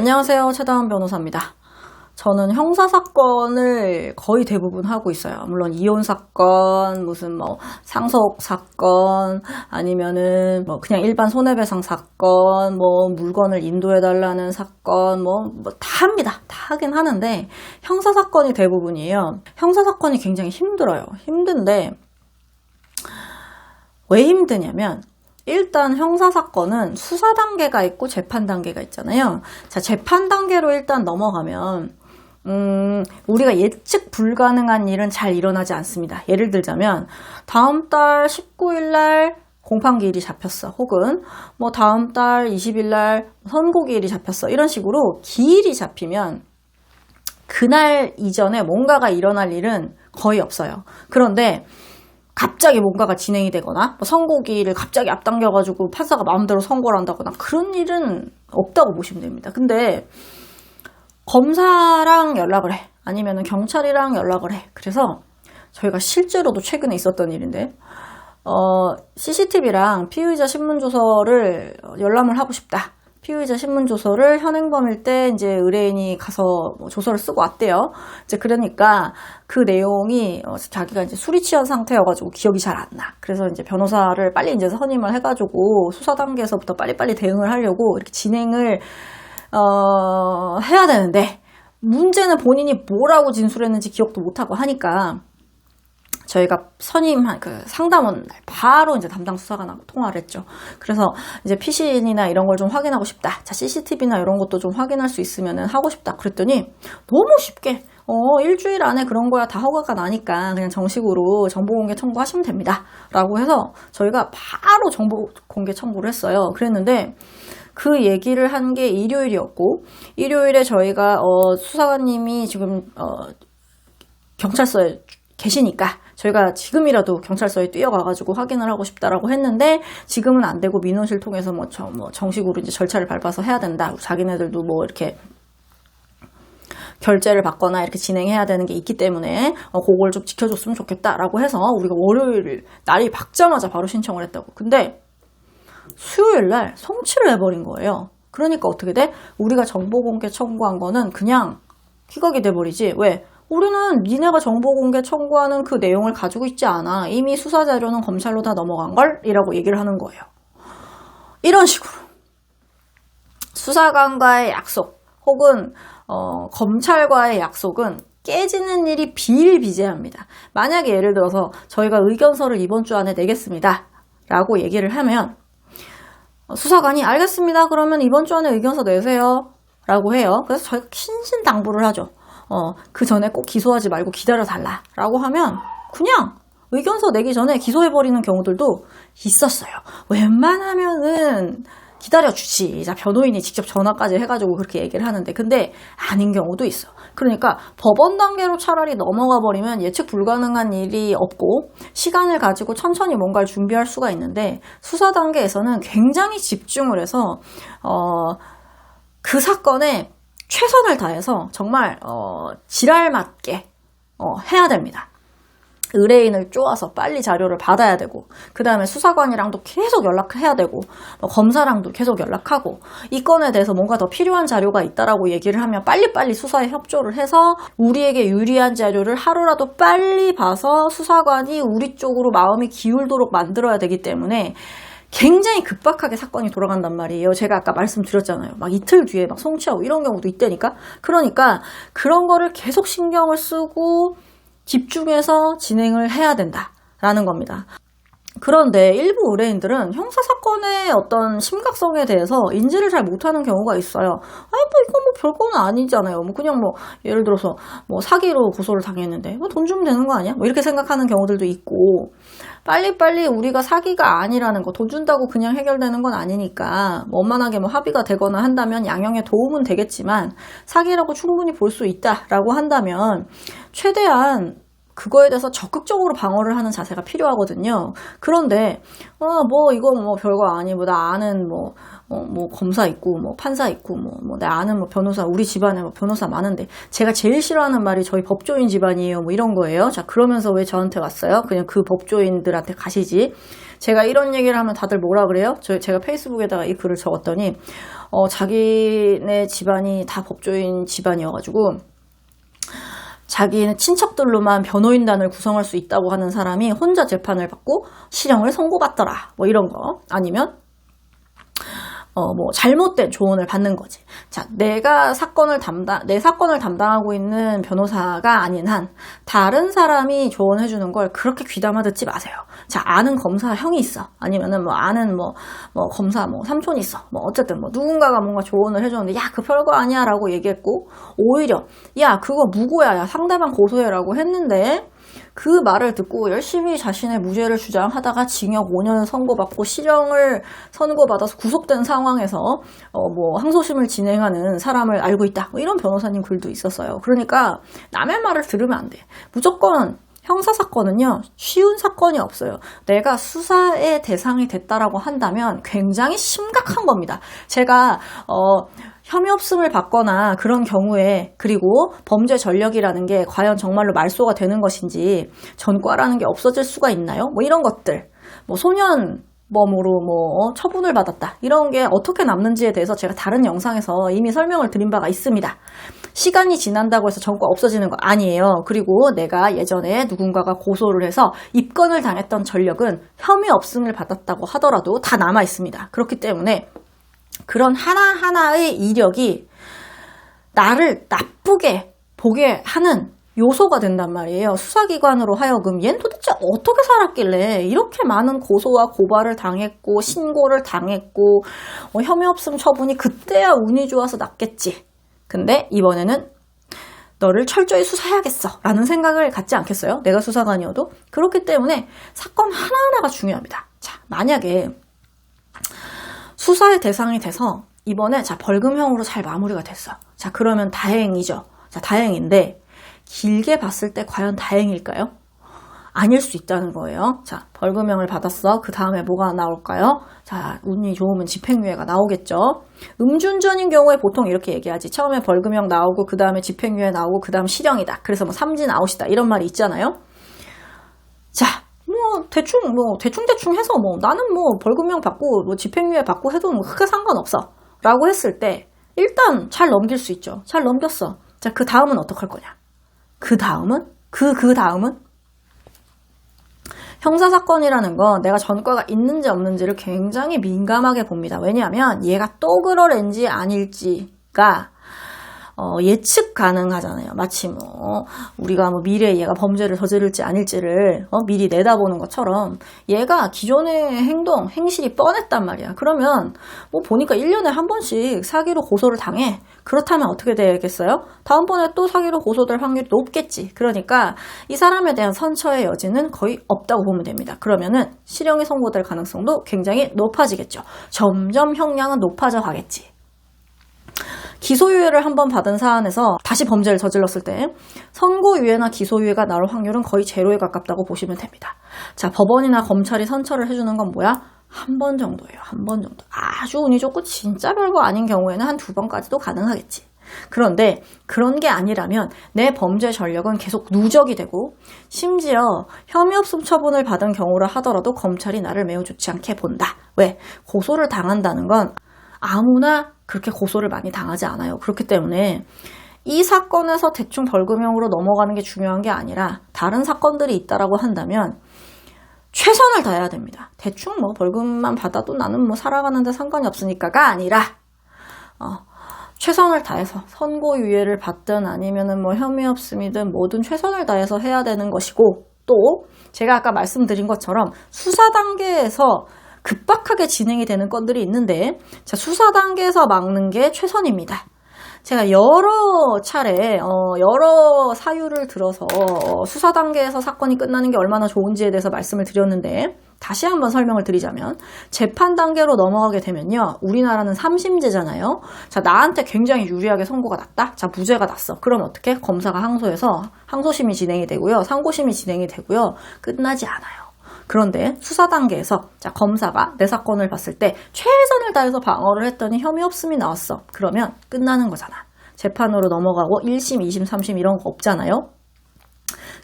안녕하세요. 최다은 변호사입니다. 저는 형사 사건을 거의 대부분 하고 있어요. 물론 이혼 사건, 무슨 뭐 상속 사건, 아니면은 뭐 그냥 일반 손해배상 사건, 뭐 물건을 인도해 달라는 사건, 뭐, 뭐다 합니다. 다 하긴 하는데 형사 사건이 대부분이에요. 형사 사건이 굉장히 힘들어요. 힘든데 왜 힘드냐면 일단 형사사건은 수사 단계가 있고 재판 단계가 있잖아요. 자, 재판 단계로 일단 넘어가면, 음, 우리가 예측 불가능한 일은 잘 일어나지 않습니다. 예를 들자면, 다음 달 19일 날 공판기일이 잡혔어. 혹은, 뭐, 다음 달 20일 날 선고기일이 잡혔어. 이런 식으로 기일이 잡히면, 그날 이전에 뭔가가 일어날 일은 거의 없어요. 그런데, 갑자기 뭔가가 진행이 되거나 뭐 선고기를 갑자기 앞당겨가지고 판사가 마음대로 선고를 한다거나 그런 일은 없다고 보시면 됩니다. 근데 검사랑 연락을 해 아니면 경찰이랑 연락을 해 그래서 저희가 실제로도 최근에 있었던 일인데 어, CCTV랑 피의자 신문조서를 열람을 하고 싶다. 피의자 신문 조서를 현행범일 때 이제 의뢰인이 가서 뭐 조서를 쓰고 왔대요. 이제 그러니까 그 내용이 어, 자기가 이제 술이 취한 상태여가지고 기억이 잘 안 나. 그래서 이제 변호사를 빨리 이제 선임을 해가지고 수사 단계에서부터 빨리빨리 대응을 하려고 이렇게 진행을 어, 해야 되는데 문제는 본인이 뭐라고 진술했는지 기억도 못하고 하니까 저희가 선임한 그 상담원 날 바로 이제 담당 수사관하고 통화를 했죠. 그래서 이제 피신이나 이런 걸 좀 확인하고 싶다. 자, CCTV나 이런 것도 좀 확인할 수 있으면은 하고 싶다. 그랬더니 너무 쉽게 어, 일주일 안에 그런 거야 다 허가가 나니까 그냥 정식으로 정보 공개 청구하시면 됩니다. 라고 해서 저희가 바로 정보 공개 청구를 했어요. 그랬는데 그 얘기를 한 게 일요일이었고 일요일에 저희가 어, 수사관님이 지금 어, 경찰서에 계시니까 저희가 지금이라도 경찰서에 뛰어가가지고 확인을 하고 싶다라고 했는데 지금은 안 되고 민원실 통해서 뭐, 저, 뭐 정식으로 이제 절차를 밟아서 해야 된다. 자기네들도 뭐 이렇게 결제를 받거나 이렇게 진행해야 되는 게 있기 때문에 어, 그걸 좀 지켜줬으면 좋겠다라고 해서 우리가 월요일 날이 박자마자 바로 신청을 했다고. 근데 수요일 날 송치를 해버린 거예요. 그러니까 어떻게 돼? 우리가 정보 공개 청구한 거는 그냥 희각이 돼버리지. 왜? 우리는 니네가 정보 공개 청구하는 그 내용을 가지고 있지 않아. 이미 수사 자료는 검찰로 다 넘어간 걸? 이라고 얘기를 하는 거예요. 이런 식으로. 수사관과의 약속, 혹은, 어, 검찰과의 약속은 깨지는 일이 비일비재합니다. 만약에 예를 들어서 저희가 의견서를 이번 주 안에 내겠습니다. 라고 얘기를 하면, 수사관이 알겠습니다. 그러면 이번 주 안에 의견서 내세요. 라고 해요. 그래서 저희가 신신당부를 하죠. 어, 그 전에 꼭 기소하지 말고 기다려 달라. 라고 하면 그냥 의견서 내기 전에 기소해버리는 경우들도 있었어요. 웬만하면은 기다려주지. 자, 변호인이 직접 전화까지 해가지고 그렇게 얘기를 하는데. 근데 아닌 경우도 있어. 그러니까 법원 단계로 차라리 넘어가 버리면 예측 불가능한 일이 없고 시간을 가지고 천천히 뭔가를 준비할 수가 있는데 수사 단계에서는 굉장히 집중을 해서, 어, 그 사건에 최선을 다해서 정말 어, 지랄 맞게 어, 해야 됩니다. 의뢰인을 쪼아서 빨리 자료를 받아야 되고 그 다음에 수사관이랑도 계속 연락을 해야 되고 뭐 검사랑도 계속 연락하고 이 건에 대해서 뭔가 더 필요한 자료가 있다라고 얘기를 하면 빨리빨리 수사에 협조를 해서 우리에게 유리한 자료를 하루라도 빨리 봐서 수사관이 우리 쪽으로 마음이 기울도록 만들어야 되기 때문에 굉장히 급박하게 사건이 돌아간단 말이에요. 제가 아까 말씀드렸잖아요. 막 이틀 뒤에 막 성취하고 이런 경우도 있다니까. 그러니까 그런 거를 계속 신경을 쓰고 집중해서 진행을 해야 된다라는 겁니다. 그런데 일부 의뢰인들은 형사사건의 어떤 심각성에 대해서 인지를 잘 못하는 경우가 있어요. 아니, 뭐, 이건 뭐 별거는 아니잖아요. 뭐, 그냥 뭐, 예를 들어서, 뭐, 사기로 고소를 당했는데, 뭐, 돈 주면 되는 거 아니야? 뭐, 이렇게 생각하는 경우들도 있고, 빨리빨리 우리가 사기가 아니라는 거, 돈 준다고 그냥 해결되는 건 아니니까, 뭐 원만하게 뭐 합의가 되거나 한다면 양형에 도움은 되겠지만, 사기라고 충분히 볼 수 있다라고 한다면, 최대한 그거에 대해서 적극적으로 방어를 하는 자세가 필요하거든요. 그런데, 어, 뭐, 이거 뭐 별거 아니고, 나 아는 뭐, 어, 뭐 검사 있고 뭐 판사 있고 뭐, 뭐내 아는 뭐 변호사 우리 집안에 뭐 변호사 많은데 제가 제일 싫어하는 말이 저희 법조인 집안이에요 뭐 이런 거예요. 자 그러면서 왜 저한테 왔어요? 그냥 그 법조인들한테 가시지. 제가 이런 얘기를 하면 다들 뭐라 그래요? 저 제가 페이스북에다가 이 글을 적었더니 어 자기네 집안이 다 법조인 집안이어가지고 자기는 친척들로만 변호인단을 구성할 수 있다고 하는 사람이 혼자 재판을 받고 실형을 선고받더라. 뭐 이런 거. 아니면 어, 뭐, 잘못된 조언을 받는 거지. 자, 내가 사건을 담당, 내 사건을 담당하고 있는 변호사가 아닌 한, 다른 사람이 조언해 주는 걸 그렇게 귀담아 듣지 마세요. 자, 아는 검사 형이 있어. 아니면은 뭐, 아는 뭐, 뭐, 검사 뭐, 삼촌이 있어. 뭐, 어쨌든 뭐, 누군가가 뭔가 조언을 해 줬는데, 야, 그 별거 아니야. 라고 얘기했고, 오히려, 야, 그거 무고야. 야, 상대방 고소해라고 했는데, 그 말을 듣고 열심히 자신의 무죄를 주장하다가 징역 5년을 선고받고 실형을 선고받아서 구속된 상황에서 어 뭐 항소심을 진행하는 사람을 알고 있다. 뭐 이런 변호사님 글도 있었어요. 그러니까 남의 말을 들으면 안 돼. 무조건 형사 사건은요 쉬운 사건이 없어요. 내가 수사의 대상이 됐다라고 한다면 굉장히 심각한 겁니다. 제가 어 혐의 없음을 받거나 그런 경우에 그리고 범죄 전력이라는 게 과연 정말로 말소가 되는 것인지 전과라는 게 없어질 수가 있나요? 뭐 이런 것들 뭐 소년 범으로 뭐 처분을 받았다 이런 게 어떻게 남는지에 대해서 제가 다른 영상에서 이미 설명을 드린 바가 있습니다. 시간이 지난다고 해서 전과 없어지는 거 아니에요. 그리고 내가 예전에 누군가가 고소를 해서 입건을 당했던 전력은 혐의 없음을 받았다고 하더라도 다 남아 있습니다. 그렇기 때문에 그런 하나하나의 이력이 나를 나쁘게 보게 하는 요소가 된단 말이에요. 수사기관으로 하여금 얜 도대체 어떻게 살았길래 이렇게 많은 고소와 고발을 당했고 신고를 당했고 어, 혐의 없음 처분이 그때야 운이 좋아서 났겠지. 근데 이번에는 너를 철저히 수사해야겠어 라는 생각을 갖지 않겠어요? 내가 수사관이어도 그렇기 때문에 사건 하나하나가 중요합니다. 자 만약에 수사의 대상이 돼서 이번에 자 벌금형으로 잘 마무리가 됐어. 자 그러면 다행이죠. 자 다행인데 길게 봤을 때 과연 다행일까요? 아닐 수 있다는 거예요. 자 벌금형을 받았어. 그 다음에 뭐가 나올까요? 자 운이 좋으면 집행유예가 나오겠죠. 음주운전인 경우에 보통 이렇게 얘기하지. 처음에 벌금형 나오고 그 다음에 집행유예 나오고 그 다음 실형이다. 그래서 뭐 삼진 아웃이다 이런 말이 있잖아요. 대충 뭐 대충 대충 해서 뭐 나는 뭐 벌금형 받고 뭐 집행유예 받고 해도 뭐 크게 상관없어라고 했을 때 일단 잘 넘길 수 있죠. 잘 넘겼어. 자 그 다음은 어떡할 거냐? 그 다음은 그 그 다음은 형사 사건이라는 건 내가 전과가 있는지 없는지를 굉장히 민감하게 봅니다. 왜냐하면 얘가 또 그럴 지 아닐지가 어, 예측 가능하잖아요. 마치 뭐 우리가 뭐 미래에 얘가 범죄를 저지를지 아닐지를 어, 미리 내다보는 것처럼 얘가 기존의 행동, 행실이 뻔했단 말이야. 그러면 뭐 보니까 1년에 한 번씩 사기로 고소를 당해. 그렇다면 어떻게 되겠어요? 다음번에 또 사기로 고소될 확률이 높겠지. 그러니까 이 사람에 대한 선처의 여지는 거의 없다고 보면 됩니다. 그러면은 실형이 선고될 가능성도 굉장히 높아지겠죠. 점점 형량은 높아져 가겠지. 기소유예를 한번 받은 사안에서 다시 범죄를 저질렀을 때 선고유예나 기소유예가 나올 확률은 거의 제로에 가깝다고 보시면 됩니다. 자, 법원이나 검찰이 선처를 해주는 건 뭐야? 한 번 정도예요. 한 번 정도. 아주 운이 좋고 진짜 별거 아닌 경우에는 한 두 번까지도 가능하겠지. 그런데 그런 게 아니라면 내 범죄 전력은 계속 누적이 되고 심지어 혐의 없음 처분을 받은 경우라 하더라도 검찰이 나를 매우 좋지 않게 본다. 왜? 고소를 당한다는 건 아무나 그렇게 고소를 많이 당하지 않아요. 그렇기 때문에 이 사건에서 대충 벌금형으로 넘어가는 게 중요한 게 아니라 다른 사건들이 있다라고 한다면 최선을 다해야 됩니다. 대충 뭐 벌금만 받아도 나는 뭐 살아가는데 상관이 없으니까가 아니라 어, 최선을 다해서 선고유예를 받든 아니면은 뭐 혐의 없음이든 뭐든 최선을 다해서 해야 되는 것이고 또 제가 아까 말씀드린 것처럼 수사 단계에서 급박하게 진행이 되는 건들이 있는데 자, 수사 단계에서 막는 게 최선입니다. 제가 여러 차례 어, 여러 사유를 들어서 어, 수사 단계에서 사건이 끝나는 게 얼마나 좋은지에 대해서 말씀을 드렸는데 다시 한번 설명을 드리자면 재판 단계로 넘어가게 되면요 우리나라는 3심제잖아요. 자 나한테 굉장히 유리하게 선고가 났다. 자 무죄가 났어. 그럼 어떻게 검사가 항소해서 항소심이 진행이 되고요. 상고심이 진행이 되고요. 끝나지 않아요 그런데 수사 단계에서 자, 검사가 내 사건을 봤을 때 최선을 다해서 방어를 했더니 혐의 없음이 나왔어. 그러면 끝나는 거잖아. 재판으로 넘어가고 1심, 2심, 3심 이런 거 없잖아요.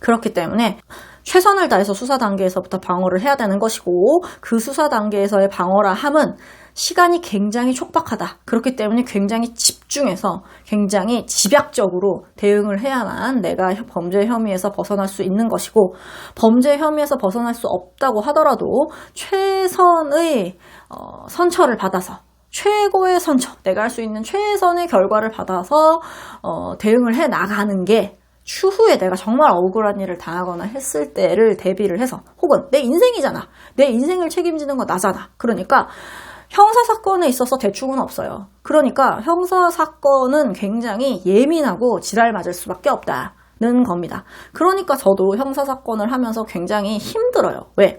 그렇기 때문에 최선을 다해서 수사 단계에서부터 방어를 해야 되는 것이고 그 수사 단계에서의 방어라 함은 시간이 굉장히 촉박하다. 그렇기 때문에 굉장히 집중해서 굉장히 집약적으로 대응을 해야만 내가 범죄 혐의에서 벗어날 수 있는 것이고 범죄 혐의에서 벗어날 수 없다고 하더라도 최선의 어, 선처를 받아서 최고의 선처, 내가 할 수 있는 최선의 결과를 받아서 어, 대응을 해 나가는 게 추후에 내가 정말 억울한 일을 당하거나 했을 때를 대비를 해서 혹은 내 인생이잖아. 내 인생을 책임지는 건 나잖아. 그러니까 형사 사건에 있어서 대충은 없어요. 그러니까 형사 사건은 굉장히 예민하고 지랄 맞을 수밖에 없다는 겁니다. 그러니까 저도 형사 사건을 하면서 굉장히 힘들어요. 왜?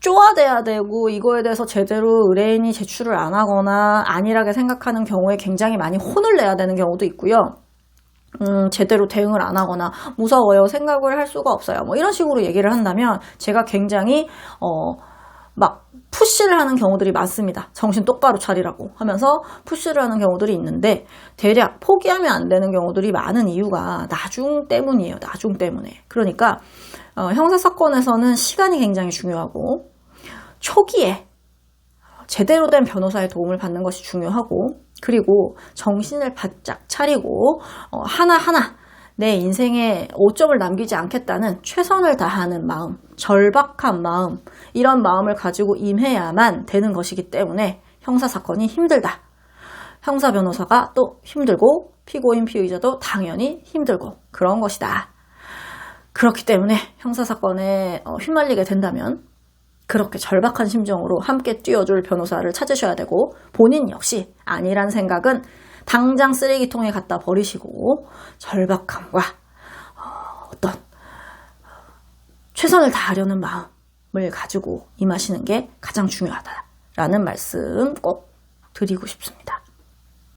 쪼아대야 되고 이거에 대해서 제대로 의뢰인이 제출을 안 하거나 안일하게 생각하는 경우에 굉장히 많이 혼을 내야 되는 경우도 있고요. 음, 제대로 대응을 안 하거나 무서워요. 생각을 할 수가 없어요. 뭐 이런 식으로 얘기를 한다면 제가 굉장히 어, 막 푸시를 하는 경우들이 많습니다. 정신 똑바로 차리라고 하면서 푸시를 하는 경우들이 있는데 대략 포기하면 안 되는 경우들이 많은 이유가 나중 때문이에요. 나중 때문에. 그러니까 어, 형사 사건에서는 시간이 굉장히 중요하고 초기에 제대로 된 변호사의 도움을 받는 것이 중요하고 그리고 정신을 바짝 차리고 어, 하나하나 내 인생에 오점을 남기지 않겠다는 최선을 다하는 마음, 절박한 마음, 이런 마음을 가지고 임해야만 되는 것이기 때문에 형사사건이 힘들다. 형사 변호사가 또 힘들고 피고인 피의자도 당연히 힘들고 그런 것이다. 그렇기 때문에 형사사건에 어, 휘말리게 된다면 그렇게 절박한 심정으로 함께 뛰어줄 변호사를 찾으셔야 되고 본인 역시 아니란 생각은 당장 쓰레기통에 갖다 버리시고 절박함과 어, 어떤 최선을 다하려는 마음을 가지고 임하시는 게 가장 중요하다라는 말씀 꼭 드리고 싶습니다.